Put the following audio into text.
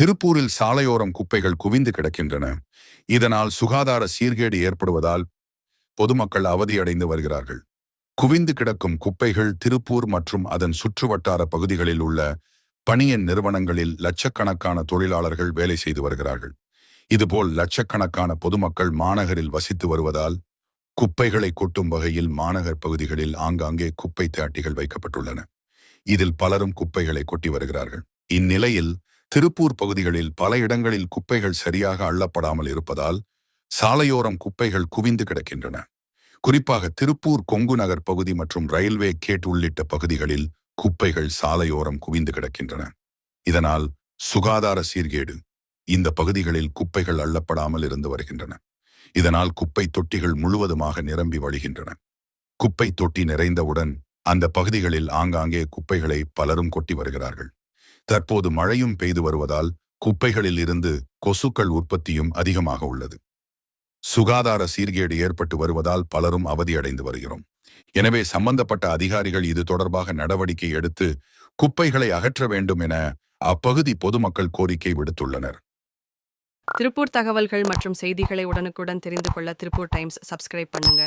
திருப்பூரில் சாலையோரம் குப்பைகள் குவிந்து கிடக்கின்றன. இதனால் சுகாதார சீர்கேடு ஏற்படுவதால் பொதுமக்கள் அவதியடைந்து வருகிறார்கள். குவிந்து கிடக்கும் குப்பைகள் திருப்பூர் மற்றும் அதன் சுற்றுவட்டார பகுதிகளில் உள்ள பணியன் நிறுவனங்களில் லட்சக்கணக்கான தொழிலாளர்கள் வேலை செய்து வருகிறார்கள். இதுபோல் லட்சக்கணக்கான பொதுமக்கள் மாநகரில் வசித்து வருவதால் குப்பைகளை கொட்டும் வகையில் மாநகர் பகுதிகளில் ஆங்காங்கே குப்பை தாட்டிகள் வைக்கப்பட்டுள்ளன. இதில் பலரும் குப்பைகளை கொட்டி வருகிறார்கள். இந்நிலையில் திருப்பூர் பகுதிகளில் பல இடங்களில் குப்பைகள் சரியாக அள்ளப்படாமல் இருப்பதால் சாலையோரம் குப்பைகள் குவிந்து கிடக்கின்றன. குறிப்பாக திருப்பூர் கொங்கு நகர் பகுதி மற்றும் ரயில்வே கேட் உள்ளிட்ட பகுதிகளில் குப்பைகள் சாலையோரம் குவிந்து கிடக்கின்றன. இதனால் சுகாதார சீர்கேடு இந்த பகுதிகளில் குப்பைகள் அள்ளப்படாமல் இருந்து வருகின்றன. இதனால் குப்பை தொட்டிகள் முழுவதுமாக நிரம்பி வழிகின்றன. குப்பை தொட்டி நிறைந்தவுடன் அந்த பகுதிகளில் ஆங்காங்கே குப்பைகளை பலரும் கொட்டி வருகிறார்கள். தற்போது மழையும் பெய்து வருவதால் குப்பைகளில் இருந்து கொசுக்கள் உற்பத்தியும் அதிகமாக உள்ளது. சுகாதார சீர்கேடு ஏற்பட்டு வருவதால் பலரும் அவதியடைந்து வருகிறோம். எனவே சம்பந்தப்பட்ட அதிகாரிகள் இது தொடர்பாக நடவடிக்கை எடுத்து குப்பைகளை அகற்ற வேண்டும் என அப்பகுதி பொதுமக்கள் கோரிக்கை விடுத்துள்ளனர். திருப்பூர் தகவல்கள் மற்றும் செய்திகளை உடனுக்குடன் தெரிந்து கொள்ள திருப்பூர் டைம்ஸ் சப்ஸ்கிரைப் பண்ணுங்க.